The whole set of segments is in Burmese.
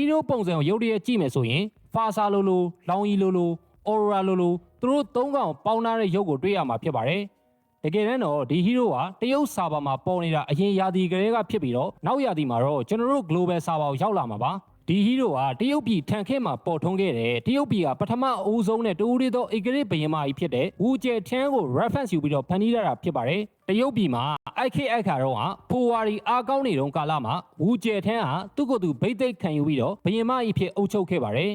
ီရိုပုံစံကိုရုပ်တရက်ကြည့်မယ်ဆိုရင်ဖာဆာလိုလိုလောင်ရီလိုလိုအော်ရာလိုလိုသူတို့သုံးကောင်ပေါင်းထားတဲ့ရုပ်ကိုတွေ့ရမှာဖြစ်ပါတယ်တကယ်တမ်းတော့ဒီဟီးရိုးကတရုတ်စာပါမှာပေါ်နေတာအရင်ရာသီကလေးကဖြစ်ပြီးတော့နောက်ရာသီမှာတော့ကျွန်တော်တို့ global စာပါကိုရောက်လာမှာပါ ဒီဟီးရိုးကတရုတ်ပြည်ထန်ခင်းမှာပေါ်ထွန်းခဲ့တယ်တရုတ်ပြည်ကပထမအဦးဆုံးနဲ့တူရီသောဧကရစ်ဘရင်မကြီးဖြစ်တဲ့ဝူကျဲထန်းကို reference ယူပြီးတော့ဖန်တီးရတာဖြစ်ပါတယ်တရုတ်ပြည်မှာအိုက်ခေအိုက်ခါတော့ကဖိုဝါရီအားကောင်းနေတုန်းကာလမှာဝူကျဲထန်းဟာသူ့ကိုယ်သူဗိတ်သိက်ခံယူပြီးတော့ဘရင်မကြီးဖြစ်အုပ်ချုပ်ခဲ့ပါတယ်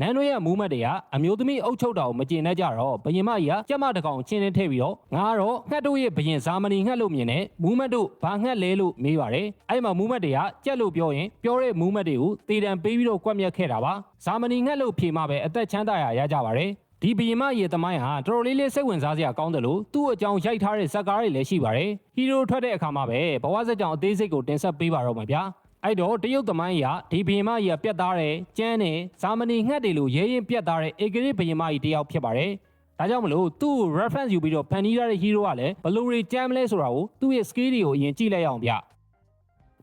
နန်းတို့ရဲ့မူးမတ်တွေကအမျိုးသမီးအုပ်ချုပ်တာကိုမကျင်တတ်ကြတော့ဘရင်မကြီးကကြက်မတစ်ကောင်ချင်းချင်းထည့်ပြီးတော့ငါကတော့ငှက်တို့ရဲ့ဘရင်ဇာမနီငှက်လို့မြင်တယ်မူးမတ်တို့ဘာငှက်လဲလို့မေးပါတယ်အဲ့မှာမူးမတ်တွေကကြက်လို့ပြောရင်ပြောတဲ့မူးမတ်တွေကိုတေတံပေးပြီးတော့ကွက်မြက်ခဲ့တာပါဇာမနီငှက်လို့ဖြေမှပဲအသက်ချမ်းသာရရကြပါတယ်ဒီဘီယမရေသမိုင်းဟာတော်တော်လေးလေးစိတ်ဝင်စားစရာကောင်းတယ်လို့သူ့အကြောင်းရိုက်ထားတဲ့ဇာတ်ကားတွေလည်းရှိပါတယ်ဟီးရိုထွက်တဲ့အခါမှာပဲဘဝဇက်ကြောင်အသေးစိတ်ကိုတင်ဆက်ပေးပါတော့မှာဗျာ အဲ့တော့တရုတ်သမိုင်းအရဒီဘီယမကြီးကပြတ်သားတယ်ကျန်းတယ်ဇာမနီငှက်တွေလိုရဲရင်ပြတ်သားတဲ့ဧကရစ်ဘီယမကြီးတယောက်ဖြစ်ပါတယ်ဒါကြောင့်မလို့သူ့ကို reference ယူပြီးတော့ဖန်တီးရတဲ့ hero ကလည်းဘယ်လိုတွေကြမ်းမလဲဆိုတာကိုသူ့ရဲ့ skill တွေကိုအရင်ကြည့်လိုက်ရအောင်ဗျ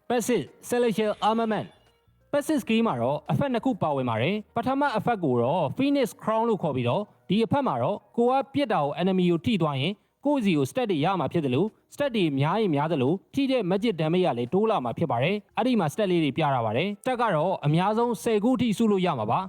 passive celestial armament passive skill မှာတော့ effect နှစ်ခုပါဝင်ပါတယ်ပထမ effect ကိုတော့ phoenix crown လို့ခေါ်ပြီးတော့ဒီ effect မှာတော့ကိုကပြစ်တာကို enemy ကိုထိသွားရင် ကိုယ့်စီကို stat တွေရမှာဖြစ်တယ်လို့ stat တွေများရင်များသလိုထိတဲ့ magic damage ကလည်းတိုးလာမှာဖြစ်ပါတယ်အဲ့ဒီမှာ stat လေးတွေပြတာပါတယ် stat ကတော့အများဆုံး10ခုအထိစုလို့ရမှာပါ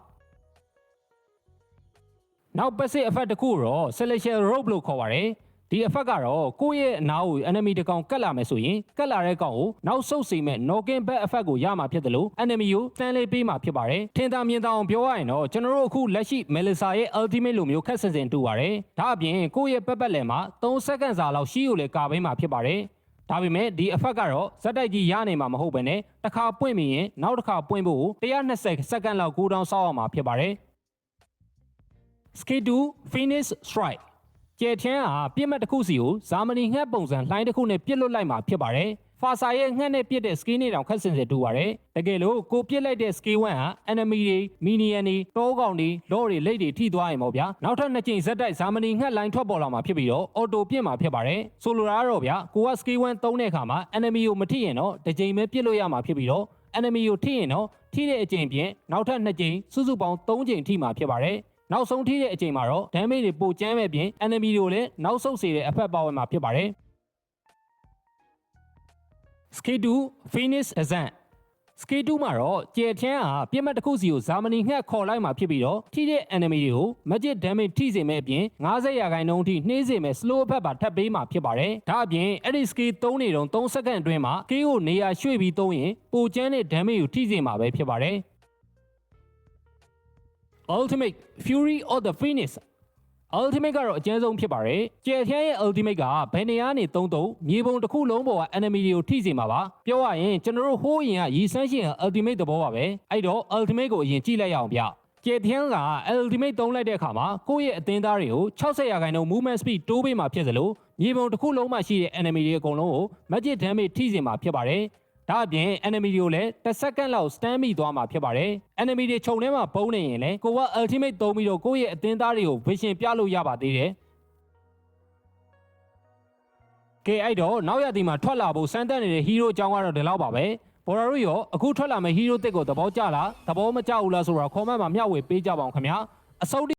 နောက် passive effect တစ်ခုတော့ celestial rope လို့ခေါ်ပါတယ် ဒီ effect ကတော့ကိုယ့်ရဲ့အနားကို enemy တစ်ကောင်ကတ်လာမယ်ဆိုရင်ကတ်လာတဲ့ကောင်ကိုနောက်ဆုတ်စေမဲ့ knocking back effect ကိုရမှာဖြစ်တယ်လို့ enemy ကိုတန်းလေးပေးမှာဖြစ်ပါတယ်ထင်သာမြင်သာအောင်ပြောရရင်တော့ကျွန်တော်တို့အခုလက်ရှိ Melissa ရဲ့ ultimate လိုမျိုးခက်ဆင်ဆင်တူပါတယ်ဒါအပြင်ကိုယ့်ရဲ့ပတ်ပတ်လည်မှာ3စက္ကန့်စာလောက်ရှိကိုလည်းကာပေးမှာဖြစ်ပါတယ်ဒါပေမဲ့ဒီ effect ကတော့ဇက်တိုက်ကြီးရနိုင်မှာမဟုတ်ဘဲနဲ့တစ်ခါပွင့်ပြီးရင်နောက်တစ်ခါပွင့်ဖို့120စက္ကန့်လောက်ကူးတောင်းစောက်အောင်မှာဖြစ်ပါတယ် Skate 2 Phoenix Strike ကျဲထင်းဟာပြစ်မှတ်တစ်ခုစီကိုဇာမနီငှက်ပုံစံလှိုင်းတစ်ခုနဲ့ပြစ်လွတ်လိုက်မှာဖြစ်ပါတယ်။ဖာဆာရဲ့ငှက်နဲ့ပြစ်တဲ့ skill နဲ့တောင်ခက်ဆင်စစ်တူပါတယ်။တကယ်လို့ကိုပြစ်လိုက်တဲ့ skill 1ဟာ enemy တွေ minion တွေတောကောင်တွေလောတွေလက်တွေထိသွားရင်ပေါ့ဗျာ။နောက်ထပ်နှစ်ကြိမ်ဇက်တိုက်ဇာမနီငှက်လိုင်းထွက်ပေါ်လာမှာဖြစ်ပြီးတော့ auto ပြစ်မှာဖြစ်ပါတယ်။ဆိုလိုတာကတော့ဗျာကိုက skill 1သုံးတဲ့အခါမှာ enemy ကိုမထိရင်တော့တစ်ကြိမ်ပဲပြစ်လို့ရမှာဖြစ်ပြီးတော့ enemy ကိုထိရင်တော့ထိတဲ့အကြိမ်ပြင်နောက်ထပ်နှစ်ကြိမ်စုစုပေါင်း3ကြိမ်ထိမှာဖြစ်ပါတယ်။ နောက်ဆုံးထိတဲ့အချိန်မှာတော့ damage တွေပိုကျန်းမဲ့ပြင် enemy တွေကိုလည်းနောက်ဆုတ်စေတဲ့အဖက်ပါဝင်မှာဖြစ်ပါတယ်။ Skate 2 Phoenix Ascent Skate 2မှာတော့ကျဲထန်းဟာပြစ်မှတ်တစ်ခုစီကိုဇာမနီငှက်ခေါ်လိုက်မှာဖြစ်ပြီးတော့ထိတဲ့ enemy တွေကို magic damage ထိစေမဲ့အပြင်90ရာခိုင်နှုန်းအထိနှေးစေမဲ့ slow ဘက်ပါထပ်ပေးမှာဖြစ်ပါတယ်။ဒါအပြင်အဲ့ဒီ skate 3နေတုံး3စက္ကန့်အတွင်းမှာ skate ကိုနေရာရွှေ့ပြီးသုံးရင်ပိုကျန်းတဲ့ damage ကိုထိစေမှာပဲဖြစ်ပါတယ်။ Ultimate Fury of the Phoenix Ultimate ကတော့အကျဉ်းဆုံးဖြစ်ပါတယ်။ကျယ်ထန်းရဲ့ Ultimate ကဘယ်နေရာနေသုံးသုံးမြေပုံတစ်ခုလုံးပေါ်က enemy တွေကိုထိစေမှာပါ။ပြောရရင်ကျွန်တော်တို့ဟိုးရင်ကရည်စမ်းရှင် Ultimate သဘောပါပဲ။အဲ့တော့ Ultimate ကိုအရင်ကြည့်လိုက်ရအောင်ဗျ။ကျယ်ထန်းက Ultimate သုံးလိုက်တဲ့အခါမှာကိုယ့်ရဲ့အသင်းသားတွေကို60ရာခိုင်နှုန်း movement speed တိုးပေးမှာဖြစ်သလိုမြေပုံတစ်ခုလုံးမှာရှိတဲ့ enemy တွေအကုန်လုံးကို magic damage ထိစေမှာဖြစ်ပါတယ်။ ဒါအပြင် enemy တွေကိုလည်းတစ်စက္ကန့်လောက် stand မိသွားမှာဖြစ်ပါတယ်။ enemy တွေခြုံထဲမှာပုံနေရင်လည်းကိုက ultimate သုံးပြီးတော့ကိုယ့်ရဲ့အသင်းသားတွေကို vision ပြလို့ရပါသေးတယ်။ကဲအဲ့တော့နောက်ရသည်မှာထွက်လာဖို့စမ်းသပ်နေတဲ့ hero အကြောင်းကတော့ဒီလောက်ပါပဲ။ဘော်ရာတို့ရောအခုထွက်လာမယ့် hero တစ်ကိုသဘောကျလားသဘောမကျဘူးလားဆိုတာ comment မှာမျှဝေပေးကြပါအောင်ခင်ဗျာ။အစိုး